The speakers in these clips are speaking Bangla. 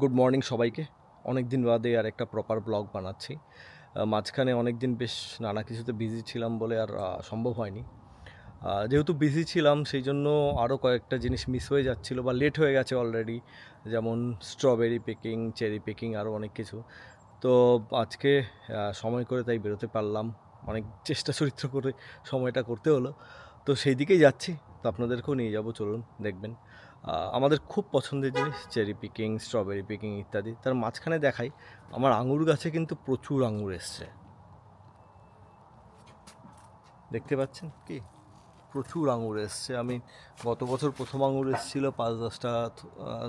গুড মর্নিং সবাইকে। অনেক দিন বাদে আর একটা প্রপার ব্লগ বানাচ্ছি। মাঝখানে অনেক দিন বেশ নানা কিছুতে বিজি ছিলাম বলে আর সম্ভব হয়নি। যেহেতু বিজি ছিলাম, সেই জন্য আরও কয়েকটা জিনিস মিস হয়ে যাচ্ছিল বা লেট হয়ে গেছে অলরেডি যেমন স্ট্রবেরি পেকিং চেরি পেকিং আরও অনেক কিছু। তো আজকে সময় করে তাই বেরোতে পারলাম। অনেক চেষ্টা চরিত্র করে সময়টা করতে হলো। তো সেই দিকেই যাচ্ছি। তো আপনাদেরকেও নিয়ে যাব, চলুন, দেখবেন। আমাদের খুব পছন্দের জিনিস চেরি পিকিং, স্ট্রবেরি পিকিং ইত্যাদি। তার মাঝখানে দেখাই, আমার আঙুর গাছে কিন্তু প্রচুর আঙুর এসছে। দেখতে পাচ্ছেন কি? প্রচুর আঙুর এসছে। আমি গত বছর প্রথম আঙুর এসেছিল, পাঁচ দশটা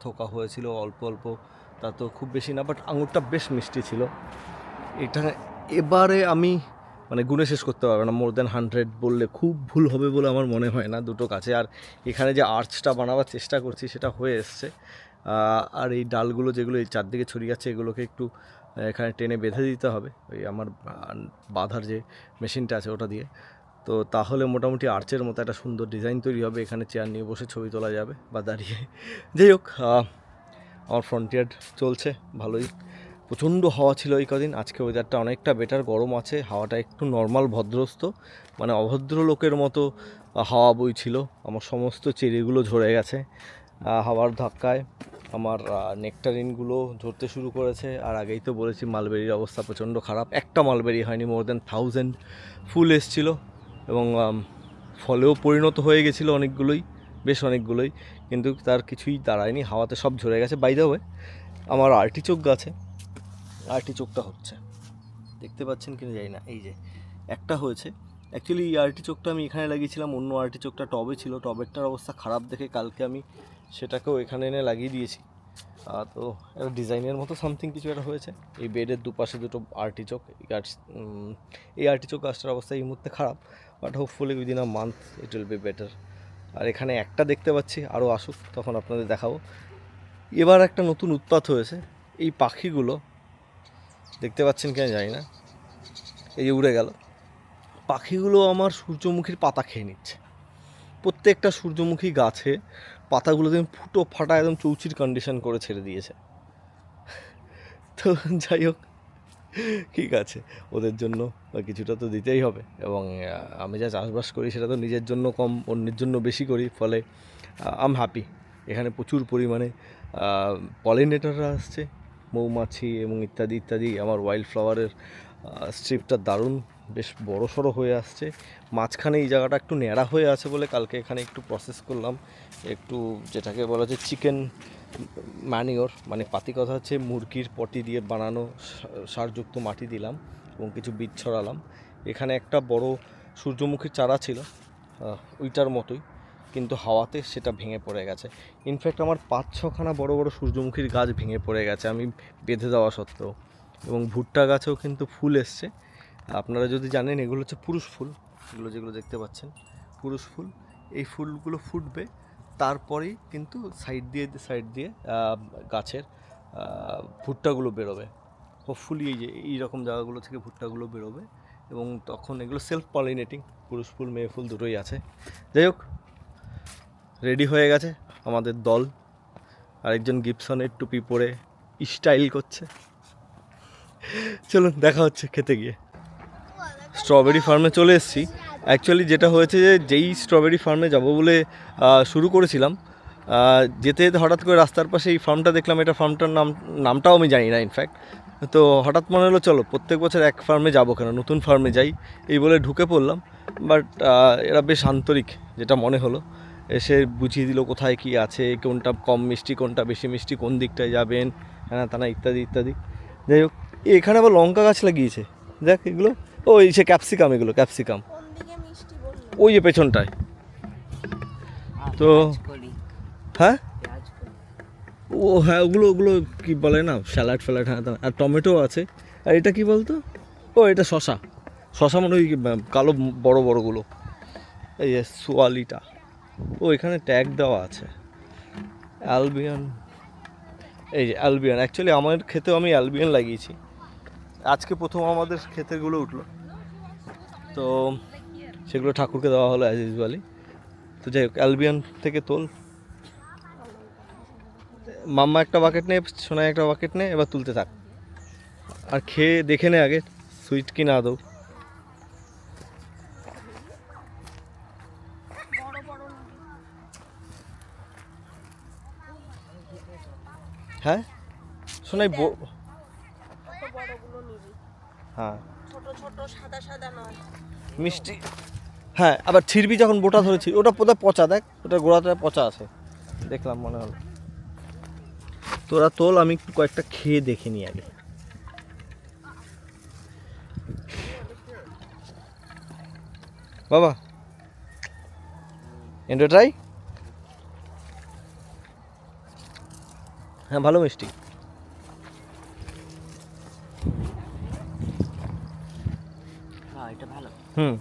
থোকা হয়েছিল, অল্প অল্প। তা তো খুব বেশি না বাট আঙুরটা বেশ মিষ্টি ছিল। এটা এবারে আমি মানে গুণে শেষ করতে পারবে না। মোর দ্যান হান্ড্রেড বললে খুব ভুল হবে বলে আমার মনে হয় না দুটো কাছে। আর এখানে যে আর্চটা বানাবার চেষ্টা করছি সেটা হয়ে এসছে। আর এই ডালগুলো যেগুলো এই চারদিকে ছড়িয়ে যাচ্ছে এগুলোকে একটু এখানে টেনে বেঁধে দিতে হবে। ওই আমার বাঁধার যে মেশিনটা আছে ওটা দিয়ে। তো তাহলে মোটামুটি আর্চের মতো একটা সুন্দর ডিজাইন তৈরি হবে। এখানে চেয়ার নিয়ে বসে ছবি তোলা যাবে বা দাঁড়িয়ে। যাই হোক আমার ফ্রন্টিয়ার চলছে, ভালোই। প্রচণ্ড হাওয়া ছিল এই কদিন। আজকে ওয়েদারটা অনেকটা বেটার গরম আছে, হাওয়াটা একটু নর্মাল ভদ্রস্ত মানে অভদ্র লোকের মতো হাওয়া বইছিল আমার সমস্ত চেরিগুলো ঝরে গেছে। হাওয়ার ধাক্কায় আমার নেকটারিনগুলো ঝরতে শুরু করেছে। আর আগেই তো বলেছি মালবেরির অবস্থা প্রচণ্ড খারাপ। একটা মালবেরি হয়নি মোর দ্যান থাউজেন্ড ফুল এসছিল। এবং ফলেও পরিণত হয়ে গেছিল অনেকগুলোই, বেশ অনেকগুলোই। কিন্তু তার কিছুই দাঁড়ায়নি, হাওয়াতে সব ঝরে গেছে। বাইদা হয়ে আমার আর্টিচোক গাছে আর্টিচোকটা হচ্ছে। দেখতে পাচ্ছেন কিনা জানি না এই যে একটা হয়েছে। অ্যাকচুয়ালি এই আর্টিচোকটা আমি এখানে লাগিয়েছিলাম অন্য আর্টিচোকটা টবে ছিল টবেরটার অবস্থা খারাপ দেখে কালকে আমি সেটাকেও এখানে এনে লাগিয়ে দিয়েছি। তো একটা ডিজাইনের মতো সামথিং কিছু একটা হয়েছে। এই বেডের দুপাশে দুটো এই গাছ উম, এই আর্টিচোক গাছটার অবস্থা এই মুহূর্তে খারাপ but hopefully within a month it will be better আর এখানে একটা দেখতে পাচ্ছি আরও আসুক তখন আপনাদের দেখাবো। এবার একটা নতুন উৎপাত হয়েছে এই পাখিগুলো দেখতে পাচ্ছেন কিনা জানি না। এই যে উড়ে গেল। পাখিগুলো আমার সূর্যমুখীর পাতা খেয়ে নিচ্ছে। প্রত্যেকটা সূর্যমুখী গাছে পাতাগুলো একদম ফুটো ফাটা একদম চৌচির কন্ডিশন করে ছেড়ে দিয়েছে। তো যাই হোক, ঠিক আছে। ওদের জন্য কিছুটা তো দিতেই হবে এবং আমি যা চাষবাস করি সেটা তো নিজের জন্য কম, অন্যের জন্য বেশি করি। ফলে আম হ্যাপি এখানে প্রচুর পরিমাণে পলিনেটাররা আসছে। মৌমাছি এবং ইত্যাদি ইত্যাদি। আমার ওয়াইল্ড ফ্লাওয়ারের স্ট্রিপটা দারুণ, বেশ বড় সড়ো হয়ে আসছে। মাঝখানে এই জায়গাটা একটু ন্যাড়া হয়ে আছে বলে কালকে এখানে একটু প্রসেস করলাম। একটু যেটাকে বলা হচ্ছে চিকেন ম্যানিওর মানে পাতি কথা হচ্ছে মুরগির পটি দিয়ে বানানো সারযুক্ত মাটি দিলাম এবং কিছু বীজ ছড়ালাম। এখানে একটা বড় সূর্যমুখীর চারা ছিল ওইটার মতোই। কিন্তু হাওয়াতে সেটা ভেঙে পড়ে গেছে। ইনফ্যাক্ট আমার পাঁচ ছখানা বড় বড় সূর্যমুখীর গাছ ভেঙে পড়ে গেছে, আমি বেঁধে দেওয়া সত্ত্বেও। এবং ভুট্টা গাছেও কিন্তু ফুল এসছে। আপনারা যদি জানেন, এগুলো হচ্ছে পুরুষ ফুল। এগুলো যেগুলো দেখতে পাচ্ছেন, পুরুষ ফুল। এই ফুলগুলো ফুটবে, তারপরেই কিন্তু সাইড দিয়ে সাইড দিয়ে গাছের ভুট্টাগুলো বেরোবে। হোপফুলি এই যে, এই রকম জায়গাগুলো থেকে ভুট্টাগুলো বেরোবে। এবং তখন এগুলো সেলফ পলিনেটিং পুরুষ ফুল, মেয়ে ফুল দুটোই আছে। যাই হোক রেডি হয়ে গেছে আমাদের দল। আরেকজন গিপসনের টুপি পরে স্টাইল করছে। চলুন, দেখা হচ্ছে খেতে গিয়ে। স্ট্রবেরি ফার্মে চলে এসেছি। অ্যাকচুয়ালি যেটা হয়েছে যে, যেই স্ট্রবেরি ফার্মে যাব বলে শুরু করেছিলাম যেতে যেতে হঠাৎ করে রাস্তার পাশে এই ফার্মটা দেখলাম। এটা ফার্মটার নাম, নামটাও আমি জানি না ইনফ্যাক্ট তো হঠাৎ মনে হলো, চলো, প্রত্যেক বছর এক ফার্মে যাব কেন? নতুন ফার্মে যাই, এই বলে ঢুকে পড়লাম। বাট এরা বেশ আন্তরিক, যেটা মনে হলো। এসে বুঝিয়ে দিল কোথায় কি আছে কোনটা কম মিষ্টি কোনটা বেশি মিষ্টি কোন দিকটায় যাবেন হ্যাঁ তানা ইত্যাদি ইত্যাদি। যাই হোক এখানে আবার লঙ্কা গাছ লাগিয়েছে। দেখ এগুলো ও এই সে ক্যাপসিকাম এগুলো ক্যাপসিকাম। কোন দিকে মিষ্টি বলল ওই যে পেছনটায়। তো হ্যাঁ? ও হ্যাঁ ওগুলো ওগুলো কি বলে না স্যালাড ফ্যালাড হ্যাঁ তা- আর টমেটো আছে। আর এটা কি বলতো? ও এটা শশা শশা মানে ওই কালো বড় বড়গুলো। এই সোয়ালিটা। ও, এখানে ট্যাগ দেওয়া আছে। অ্যালবিয়ান এই যে অ্যালবিয়ান অ্যাকচুয়ালি আমার ক্ষেতেও আমি অ্যালবিয়ান লাগিয়েছি। আজকে প্রথম আমাদের ক্ষেতেরগুলো উঠল। তো সেগুলো ঠাকুরকে দেওয়া হলো অ্যাজ ইউজুয়ালি তো যাই হোক অ্যালবিয়ান থেকে তোল। মাম্মা একটা বাকেট নে, সোনাই একটা বাকেট নে, এবার তুলতে থাক। আর খেয়ে দেখে নে আগে সুইট কি না বড় বড় নিবি হ্যাঁ নিবি? হ্যাঁ। ছোট ছোট সাদা সাদা নয়। মিষ্টি। হ্যাঁ আবার ছিড়বি যখন বোটা ধরেছি ওটা বোধহয় পচা দেখ। ওটা গোড়াটা পচা আছে। দেখলাম মনে হলো। তোরা তোল আমি একটু কয়েকটা খেয়ে দেখে নিই আগে। বাবা। এন্ডো ট্রাই হ্যাঁ ভালো মিষ্টি। হ্যাঁ ভালো। হুম।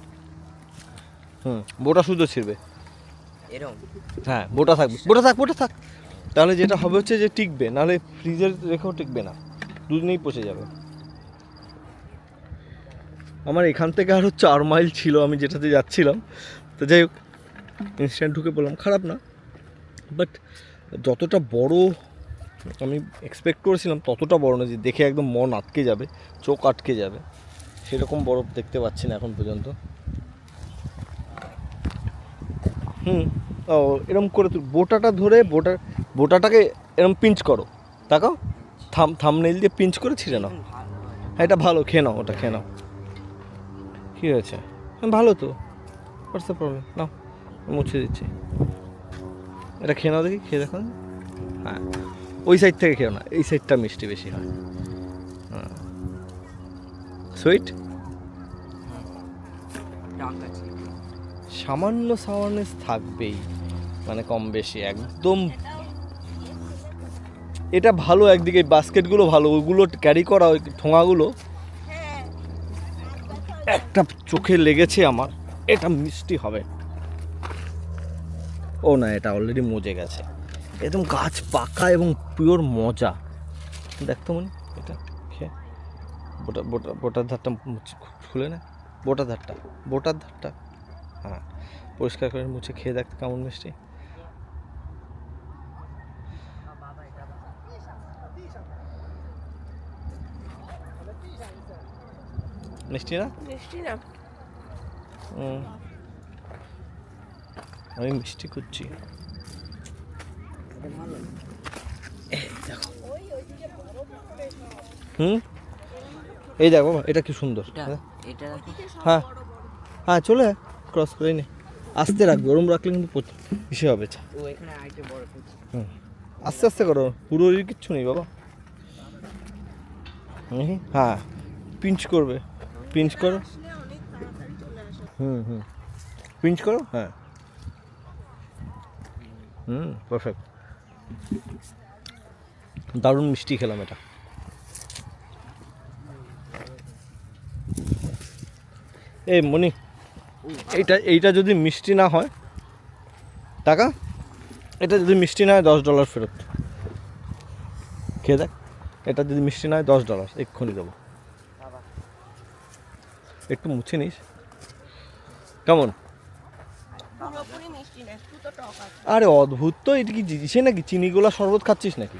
হুম বোটা শুধু ছিড়বে। এরকম হ্যাঁ বোটা থাকবে বোটা থাক বোটা থাক। তাহলে যেটা হবে হচ্ছে যে টিকবে নাহলে ফ্রিজের রেখেও টিকবে না। দুদিনেই পচে যাবে। আমার এখান থেকে আরও চার মাইল ছিল আমি যেটাতে যাচ্ছিলাম। তো যাই হোক ইনস্ট্যান্ট ঢুকে বললাম খারাপ না। বাট যতটা বড় আমি এক্সপেক্ট করেছিলাম ততটা বড় না যে দেখে একদম মন আটকে যাবে, চোখ আটকে যাবে। সেরকম বরফ দেখতে পাচ্ছি না এখন পর্যন্ত। হুম, ও এরকম করে তুই বোটাটা ধরে বোটা, বোটাটাকে এরকম পিঞ্চ করো। তাকাও, থাম থামনেল দিয়ে পিঞ্চ করে ছিঁড়ে নাও হ্যাঁ এটা ভালো, খেয়ে নাও, ওটা খেয়ে নাও। কী হয়েছে? হ্যাঁ ভালো তো। হোয়াটস প্রবলেম নাও, মুছে দিচ্ছি। এটা খেয়ে নাও দেখি, খেয়ে দেখো। হ্যাঁ। ওই সাইড থেকে খেও না, এই সাইডটা মিষ্টি বেশি হয়। সুইট সামান্য সাওয়ারনেস থাকবেই মানে কম বেশি, একদম। এটা ভালো একদিকে, বাস্কেটগুলো ভালো, ওগুলো ক্যারি করা ওই ঠোঙাগুলো। একটা চোখে লেগেছে আমার, এটা মিষ্টি হবে। ও না, এটা অলরেডি মজে গেছে। একদম গাছ পাকা এবং পিওর মজা। দেখতো মনে এটা খেয়ে বোটা বোটা বোটার ধারটা মুছে খুলে না। বোটার ধারটা বোটার ধারটা। হ্যাঁ পরিষ্কার করে মুছে খেয়ে দেখতে কেমন মিষ্টি। মিষ্টি না? মিষ্টি না। হুম। আমি মিষ্টি খুঁজছি। হুম? এই দেখো এটা কি সুন্দর হ্যাঁ? হ্যাঁ হ্যাঁ চলে ক্রস করে নে। আস্তে রাখ গরম রাখলে কিন্তু ইসে হবে আস্তে আস্তে করো পুরো কিচ্ছু নেই বাবা। হ্যাঁ পিঞ্চ করবে। পিঞ্চ করো। হুম হুম। পিঞ্চ করো হ্যাঁ। হুম পারফেক্ট দারুণ মিষ্টি খেলাম এটা। এই মনি এইটা এইটা যদি মিষ্টি না হয়, টাকা, এটা যদি মিষ্টি না হয়, দশ ডলার ফেরত। খেয়ে দেখ, এটা যদি মিষ্টি না হয়, দশ ডলার, এক্ষুনি দেবো। একটু মুছে নিস। কেমন? আরে অদ্ভুত তো, এটা কি জিনিসে নাকি? চিনিগুলা শরবত খাচ্ছিস নাকি?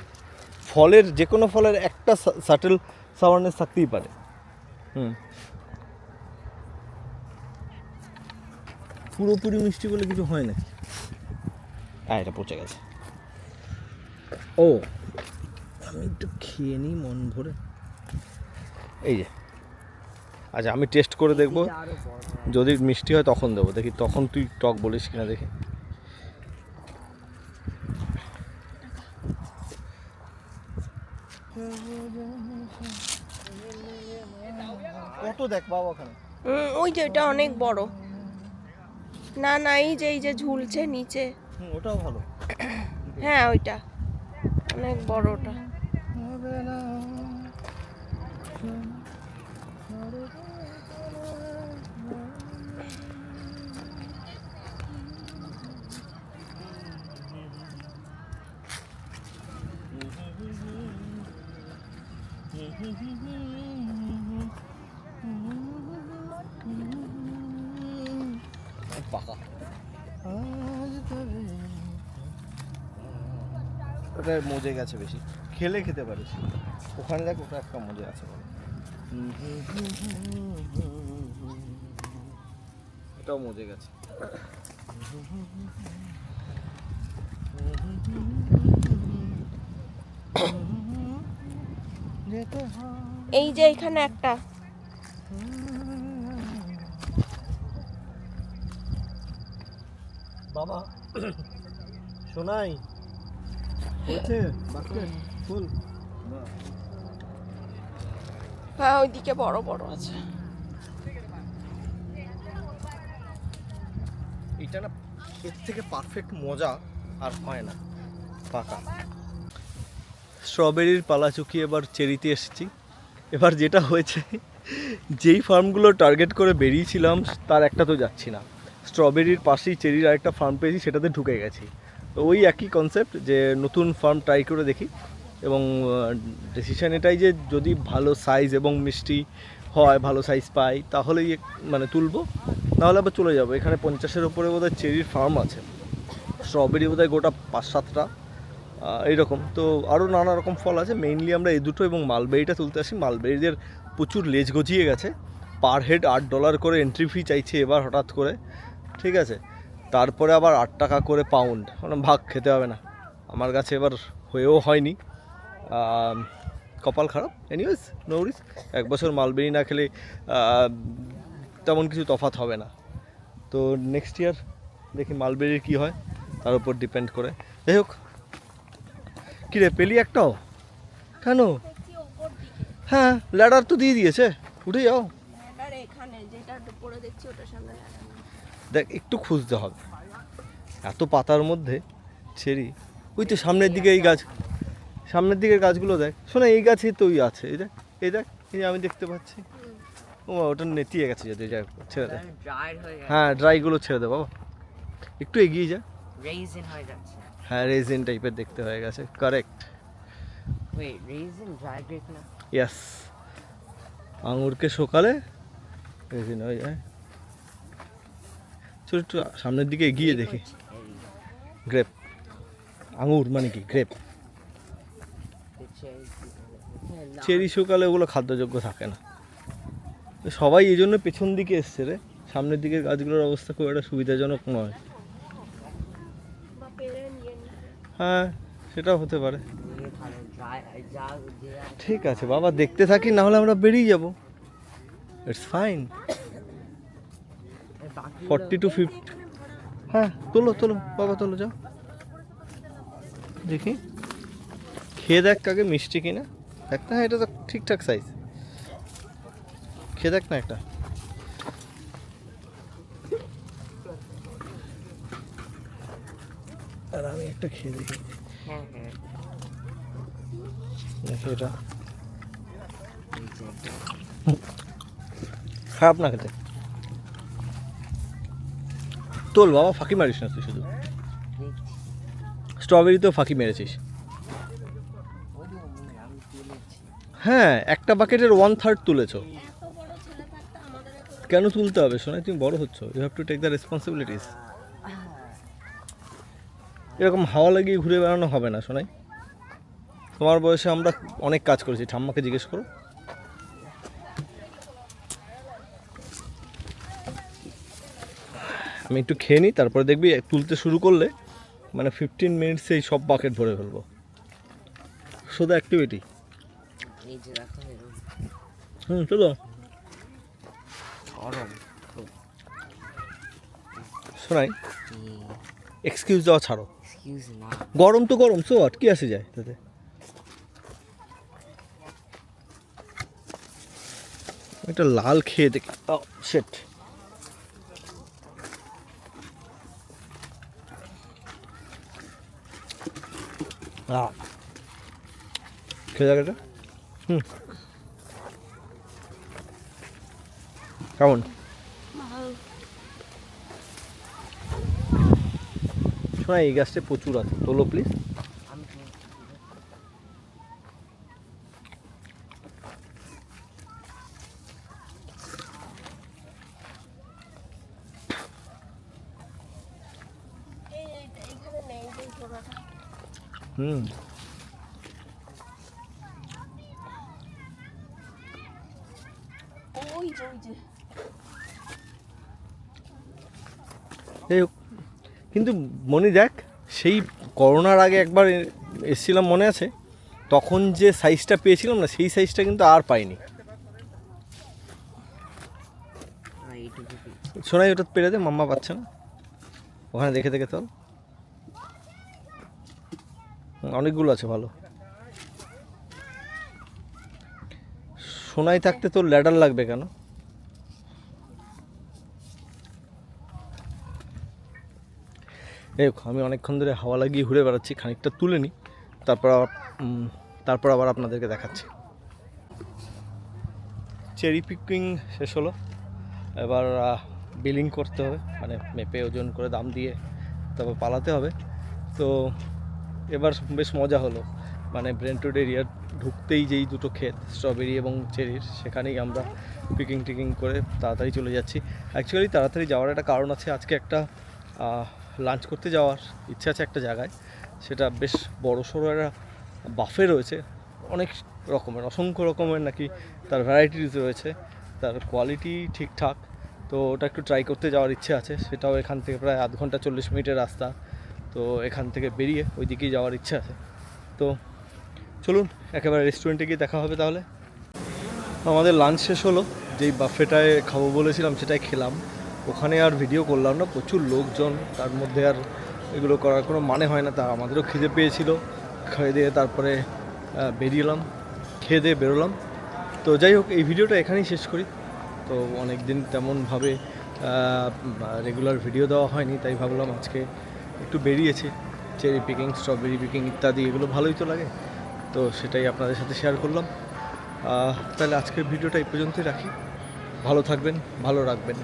ফলের যে কোনো ফলের একটা সাটেল সাওয়ারনেস থাকতেই পারে। হুম। পুরোপুরি মিষ্টি বলে কিছু হয় নাকি? হ্যাঁ এটা পচে গেছে। ও, আমি একটু খেয়ে নিই মন ভরে। এই যে। আচ্ছা আমি টেস্ট করে দেখব। যদি মিষ্টি হয় তখন দেবো। দেখি তখন তুই টক বলিস কিনা দেখি। কত দেখ বাবা ওখানে? হুম, ওই যে এটা অনেক বড়। না না এই যে এই যে ঝুলছে নিচে। ওটাও ভালো। হ্যাঁ ওইটা। অনেক বড় ওটা। পাকা ওটা মজে গেছে বেশি। খেলে খেতে পারিস। ওখানে দেখ ওটা একটা মজে আছে। এটাও মজে গেছে। এই যে এখানে একটা। বাবা শোনাই ফুল। হ্যাঁ ওইদিকে বড় বড় আছে। এটা না এর থেকে পারফেক্ট মজা আর হয় না পাকা। স্ট্রবেরির পালা চুকিয়ে এবার চেরিতে এসেছি। এবার যেটা হয়েছে, যেই ফার্মগুলো টার্গেট করে বেরিয়েছিলাম, তার একটা তো যাচ্ছি না। স্ট্রবেরির পাশেই চেরির আরেকটা ফার্ম পেয়েছি, সেটাতে ঢুকে গেছি। তো ওই একই কনসেপ্ট যে নতুন ফার্ম ট্রাই করে দেখি এবং ডিসিশন এটাই যে যদি ভালো সাইজ এবং মিষ্টি হয়, ভালো সাইজ পাই, তাহলেই মানে তুলবো। নাহলে আবার চলে যাব। এখানে পঞ্চাশের ওপরে বোধহয় চেরির ফার্ম আছে। স্ট্রবেরি বোধহয় গোটা পাঁচ সাতটা। এইরকম। তো আরও নানা রকম ফল আছে। মেইনলি আমরা এই দুটো এবং মালবেরিটা তুলতে আসি। মালবেরিদের প্রচুর লেজ গজিয়ে গেছে। পার হেড আট ডলার করে এন্ট্রি ফি চাইছে এবার হঠাৎ করে। ঠিক আছে? তারপরে আবার আট টাকা করে পাউন্ড মানে ভাগ খেতে হবে না। আমার কাছে এবার হয়েও হয়নি। কপাল খারাপ। এনিওয়েজ নৌরিস এক বছর মালবেরি না খেলে তেমন কিছু তফাৎ হবে না। তো নেক্সট ইয়ার দেখি মালবেরির কী হয়। তার উপর ডিপেন্ড করে। যাই হোক কী রে পেলি একটাও? কেন? হ্যাঁ ল্যাডার তো দিয়ে দিয়েছে। উঠে যাও। দেখ একটু খুঁজতে হবে। এত পাতার মধ্যে ছেড়ি ওই তো সামনের দিকে এই গাছ। সামনের দিকের গাছগুলো দেখ। শোনা এই গাছই তো ওই আছে। এই দেখ এই দেখ এই যে আমি দেখতে পাচ্ছি। ও ওটা নেতিয়ে গেছে যদি যাই ছেড়ে দে। ড্রাইড হয়ে গেছে। হ্যাঁ ড্রাইগুলো ছেড়ে দে বাবা। একটু এগিয়ে যা। রেজিন হয়ে যাচ্ছে। হ্যাঁ রেজিন টাইপের দেখতে হয়ে গেছে কারেক্ট না? ইয়াস আঙুরকে সকালে রেজিন হয়ে যায়। চল একটু সামনের দিকে এগিয়ে দেখি। গ্রেপ আঙুর মানে কি? গ্রেপ চেরি শুকালে ওগুলো খাদ্যযোগ্য থাকে না। সবাই এই জন্য পেছন দিকে এসছে রে। সামনের দিকের গাছগুলোর অবস্থা খুব একটা সুবিধাজনক নয় বা পেরে নিয়ে নিবে হ্যাঁ সেটাও হতে পারে। ঠিক আছে, বাবা, দেখতে থাকি না হলে আমরা বেরিয়ে যাব। It's fine forty to fifty হ্যাঁ তোলো তোলো, বাবা, তোলো, যাও। দেখি। খেয়ে দেখ কাকে, মিষ্টি কিনা। দেখ না, এটা তো ঠিকঠাক সাইজ খেয়ে দেখ না একটা আর আমি একটা খেয়ে দেখি। হ্যাঁ হ্যাঁ। এটা। খারাপ না খেতে। তোল বাবা ফাঁকি মারিস না তুই শুধু। স্ট্রবেরিতেও ফাঁকি মেরেছিস। হ্যাঁ একটা বাকেটের ওয়ান থার্ড তুলেছো। কেন তুলতে হবে? শোনাই তুমি বড় হচ্ছ। You have to take the responsibilities এরকম হাওয়া লাগিয়ে ঘুরে বেড়ানো হবে না শোনাই তোমার বয়সে আমরা অনেক কাজ করেছি ঠাম্মাকে জিজ্ঞেস করো। আমি একটু খেয়ে নিই তারপরে দেখবি তুলতে শুরু করলে মানে ফিফটিন মিনিটসেই সব বাকেট ভরে ফেলব। সোদা অ্যাক্টিভিটি এই হুম চলো। শোনাই এক্সকিউজ দেওয়া ছাড়ো। গরম তো গরম সো আট কি আসে যায় তাতে? একটা লাল খেয়ে দেখি সেট খেয়ে এটা। হুম। কেমন? শোনা এই গাছটা প্রচুর আছে। তোলো প্লিজ হুম ওই যে ওই যে যাই হোক কিন্তু মনে দেখ সেই করোনার আগে একবার এসেছিলাম মনে আছে, তখন যে সাইজটা পেয়েছিলাম না, সেই সাইজটা কিন্তু আর পাইনি? শোনাই ওটা পেরে দে, মাম্মা পাচ্ছে না। ওখানে দেখে দেখে চল। অনেকগুলো আছে, ভালো। সোনাই থাকতে তোর ল্যাডার লাগবে কেন? এই আমি অনেকক্ষণ ধরে হাওয়া লাগিয়ে ঘুরে বেড়াচ্ছি, খানিকটা তুলে নিই, তারপর তারপর আবার আপনাদেরকে দেখাচ্ছি। চেরি পিকিং শেষ হলো। এবার বিলিং করতে হবে মানে মেপে ওজন করে দাম দিয়ে তারপর পালাতে হবে। তো, এবার বেশ মজা হলো। মানে ব্রেন্টোড এরিয়া ঢুকতেই যেই দুটো ক্ষেত স্ট্রবেরি এবং চেরির সেখানেই আমরা পিকিং টিকিং করে তাড়াতাড়ি চলে যাচ্ছি। অ্যাকচুয়ালি তাড়াতাড়ি যাওয়ার একটা কারণ আছে। আজকে একটা লাঞ্চ করতে যাওয়ার ইচ্ছা আছে একটা জায়গায়। সেটা বেশ বড় সড়ো একটা বাফে রয়েছে। অনেক রকমের, অসংখ্য রকমের নাকি তার ভ্যারাইটিস রয়েছে। তার কোয়ালিটি ঠিকঠাক। তো ওটা একটু ট্রাই করতে যাওয়ার ইচ্ছে আছে। সেটাও এখান থেকে প্রায় আধ ঘণ্টা চল্লিশ মিনিটের রাস্তা। তো এখান থেকে বেরিয়ে ওই দিকেই যাওয়ার ইচ্ছে আছে। তো চলুন, একেবারে রেস্টুরেন্টে গিয়ে দেখা হবে তাহলে। আমাদের লাঞ্চ শেষ হলো। যেই বাফেটায় খাব বলেছিলাম, সেটাই খেলাম। ওখানে আর ভিডিও করলাম না প্রচুর লোকজন তার মধ্যে আর এগুলো করার কোনো মানে হয় না তা আমাদেরও খিদে পেয়েছিল। খেয়ে দিয়ে তারপরে আহ, বেরিয়ে এলাম খেয়ে দিয়ে বেরোলাম। তো যাই হোক এই ভিডিওটা এখানেই শেষ করি। তো অনেক দিন তেমনভাবে রেগুলার ভিডিও দেওয়া হয়নি তাই ভাবলাম আজকে একটু বেরিয়েছি। চেরি পিকিং স্ট্রবেরি পিকিং ইত্যাদি এগুলো ভালোই তো লাগে। তো সেটাই আপনাদের সাথে শেয়ার করলাম। তাহলে আজকের ভিডিওটা এই পর্যন্তই রাখি। ভালো থাকবেন ভালো রাখবেন।